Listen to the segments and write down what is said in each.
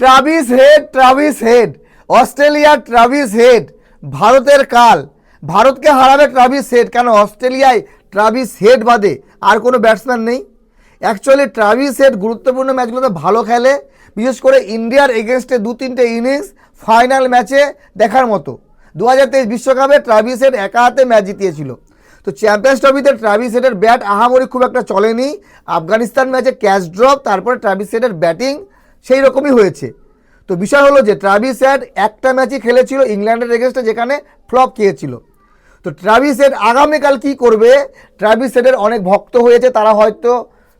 Travis Head Travis Head অস্ট্রেলিয়ার Travis Head ভারতের কাল। ভারতকে হারাবে ট্রাভিস হেড কেন? অস্ট্রেলিয়ায় ট্রাভিস হেড বাদে আর কোনো ব্যাটসম্যান নেই। অ্যাকচুয়ালি ট্রাভিস হেড গুরুত্বপূর্ণ ম্যাচগুলোতে ভালো খেলে, বিশেষ করে ইন্ডিয়ার এগেনস্টে দু তিনটে ইনিংস ফাইনাল ম্যাচে দেখার মতো। দু হাজার তেইশ বিশ্বকাপে ট্রাভিস হেড একা হাতে ম্যাচ জিতিয়েছিল। তো চ্যাম্পিয়ন্স ট্রফিতে ট্রাভিস হেডের ব্যাট আহামরি খুব একটা চলেনি। আফগানিস্তান ম্যাচে ক্যাচ ড্রপ তারপরে ট্রাভিস হেডের ব্যাটিং সেই রকমই হয়েছে। তো বিষয় হলো যে ট্রাভিস হেড একটা ম্যাচই খেলেছিল ইংল্যান্ডের এগেনস্টে যেখানে ফ্লপ খেয়েছিল। তো ট্রাভিস হেড আগামীকাল কি করবে? ট্রাভিস হেডের অনেক ভক্ত হয়েছে, তারা হয়তো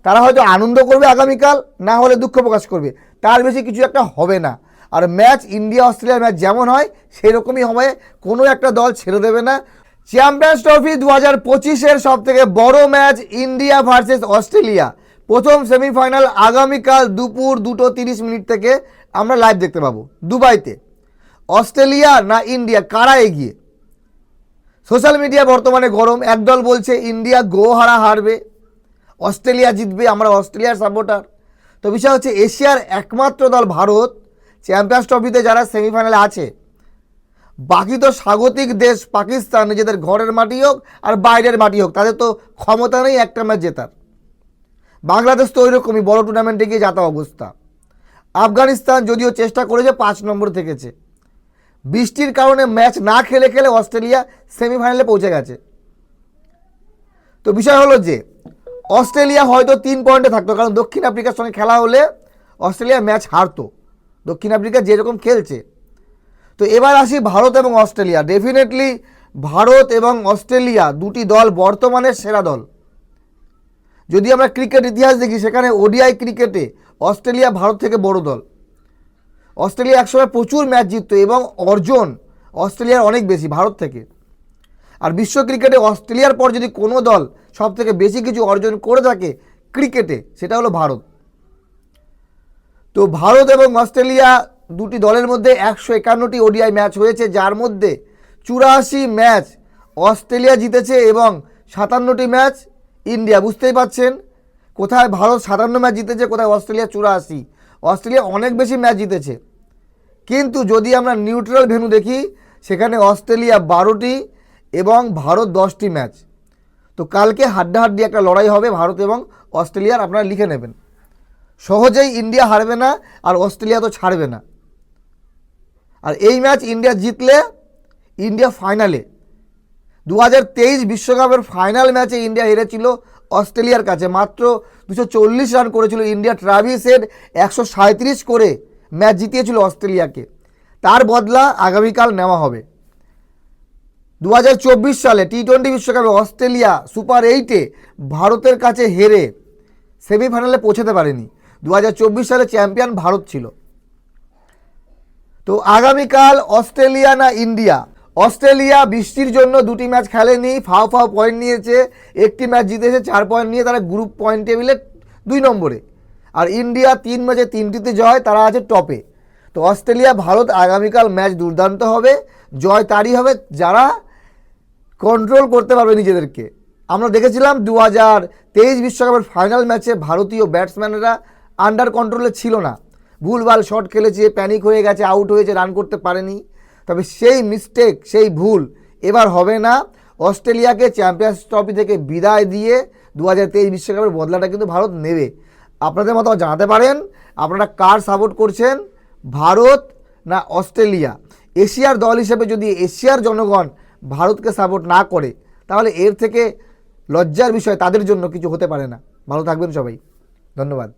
তারা হয়তো আনন্দ করবে আগামীকাল, না হলে দুঃখ প্রকাশ করবে। তার বেশি কিছু একটা হবে না। আর ম্যাচ ইন্ডিয়া অস্ট্রেলিয়ার ম্যাচ যেমন হয়, সেই রকমই হবে। কোনো একটা দল ছেড়ে দেবে না। চ্যাম্পিয়ন্স ট্রফি দু হাজার পঁচিশের সব থেকে বড় ম্যাচ ইন্ডিয়া ভার্সেস অস্ট্রেলিয়া। প্রথম সেমিফাইনাল আগামীকাল দুপুর দুটো তিরিশ মিনিট থেকে আমরা লাইভ দেখতে পাবো। দুবাইতে। অস্ট্রেলিয়া না ইন্ডিয়া? কারা এগিয়ে? সোশ্যাল মিডিয়া বর্তমানে গরম। একদল বলছে, ইন্ডিয়া গো হারা হারবে। অস্ট্রেলিয়া জিতবে। আমরা অস্ট্রেলিয়ার সাপোর্টার তো বিষয় হচ্ছে, এশিয়ার একমাত্র দল ভারত চ্যাম্পিয়ন্স ট্রফিতে যারা সেমিফাইনালে আছে, বাকি তো স্বাগতিক দেশ পাকিস্তান। নিজেদের ঘরের মাটি হোক আর বাইরের মাটি হোক, তাদের তো ক্ষমতা নেই একটা ম্যাচ জেতার। বাংলাদেশ তো ওইরকমই বড় টুর্নামেন্টে গিয়ে যাতা অবস্থা। আফগানিস্তান যদিও চেষ্টা করেছে, পাঁচ নম্বর থেকেছে। বৃষ্টির কারণে ম্যাচ না খেলে খেলে অস্ট্রেলিয়া সেমিফাইনালে পৌঁছে গেছে। তো বিষয় হলো যে, অস্ট্রেলিয়া হয়তো তিন পয়েন্টে থাকতো, কারণ দক্ষিণ আফ্রিকার সঙ্গে খেলা হলে অস্ট্রেলিয়া ম্যাচ হারতো। দক্ষিণ আফ্রিকা যেরকম খেলছে। তো এবার আসি ভারত এবং অস্ট্রেলিয়া। ডেফিনেটলি ভারত এবং অস্ট্রেলিয়া দুটি দল বর্তমানের সেরা দল। যদি আমরা ক্রিকেট ইতিহাস দেখি, সেখানে ওডিআই ক্রিকেটে অস্ট্রেলিয়া, ভারত থেকে বড় দল। অস্ট্রেলিয়া একসময় প্রচুর ম্যাচ জিততো এবং অর্জন অস্ট্রেলিয়ার অনেক বেশি, ভারত থেকে। আর বিশ্ব ক্রিকেটে অস্ট্রেলিয়ার পর যদি কোনো দল সব থেকে বেশি কিছু অর্জন করে থাকে ক্রিকেটে, সেটা হলো ভারত। তো ভারত এবং অস্ট্রেলিয়া দুটি দলের মধ্যে একশো একান্নটি ওডিআই ম্যাচ হয়েছে, যার মধ্যে চুরাশি ম্যাচ অস্ট্রেলিয়া জিতেছে এবং সাতান্নটি ম্যাচ ইন্ডিয়া, বুঝতেই পাচ্ছেন কোথায় ভারত সাতান্ন ম্যাচ জিতেছে, কোথায় অস্ট্রেলিয়া চুরাশি। অস্ট্রেলিয়া অনেক বেশি ম্যাচ জিতেছে। কিন্তু যদি আমরা নিউট্রাল ভেন্যু দেখি, সেখানে অস্ট্রেলিয়া বারোটি এবং ভারত দশটি ম্যাচ। তো কালকে হাড্ডাহাড্ডি একটা লড়াই হবে ভারত এবং অস্ট্রেলিয়ার, আপনারা লিখে নেবেন। সহজেই ইন্ডিয়া হারবে না, আর অস্ট্রেলিয়া তো ছাড়বে না। আর এই ম্যাচ ইন্ডিয়া জিতলে, ইন্ডিয়া ফাইনালে দু বিশ্বকাপের ফাইনাল ম্যাচে ইন্ডিয়া হেরেছিল অস্ট্রেলিয়ার কাছে। মাত্র দুশো রান করেছিল ইন্ডিয়া। ট্রাভিস হেড একশো করে ম্যাচ জিতিয়েছিল অস্ট্রেলিয়াকে। তার বদলা আগামীকাল নেওয়া হবে। দু হাজার চব্বিশ সালে টি টোয়েন্টি বিশ্বকাপে অস্ট্রেলিয়া সুপার এইটে ভারতের কাছে হেরে সেমিফাইনালে পৌঁছাতে পারেনি। দু হাজার চব্বিশ সালে চ্যাম্পিয়ন ভারত ছিল। তো আগামীকাল অস্ট্রেলিয়া না ইন্ডিয়া? অস্ট্রেলিয়া বৃষ্টির জন্য দুটি ম্যাচ খেলেনি, ফাও ফাও পয়েন্ট নিয়েছে, একটি ম্যাচ জিতেছে, চার পয়েন্ট নিয়ে তারা গ্রুপ পয়েন্ট টেবিলে দুই নম্বরে। আর ইন্ডিয়া তিন ম্যাচে তিনটিতে জয়, তারা আছে টপে তো অস্ট্রেলিয়া, ভারত আগামীকাল ম্যাচ দুর্দান্ত হবে, জয় তারই হবে যারা কন্ট্রোল করতে পারবে নিজেদেরকে। আমরা দেখেছিলাম দু হাজার তেইশ বিশ্বকাপের ফাইনাল ম্যাচে ভারতীয় ব্যাটসম্যানরা আন্ডার কন্ট্রোলে ছিল না। ভুলভাল শট খেলেছে প্যানিক হয়ে গেছে আউট হয়েছে রান করতে পারেনি। তবে সেই মিস্টেক সেই ভুল এবার হবে না। অস্ট্রেলিয়াকে চ্যাম্পিয়ন্স ট্রফি থেকে বিদায় দিয়ে দু হাজার তেইশ বিশ্বকাপের বদলাটা কিন্তু ভারত নেবে। আপনাদের মতো জানাতে পারেন। আপনারা কার সাপোর্ট করছেন? ভারত না অস্ট্রেলিয়া? এশিয়ার দল হিসেবে যদি এশিয়ার জনগণ ভারতকে সাপোর্ট না করে, তাহলে এর থেকে লজ্জার বিষয় তাদের জন্য কিছু হতে পারে না। ভালো থাকবেন সবাই। ধন্যবাদ।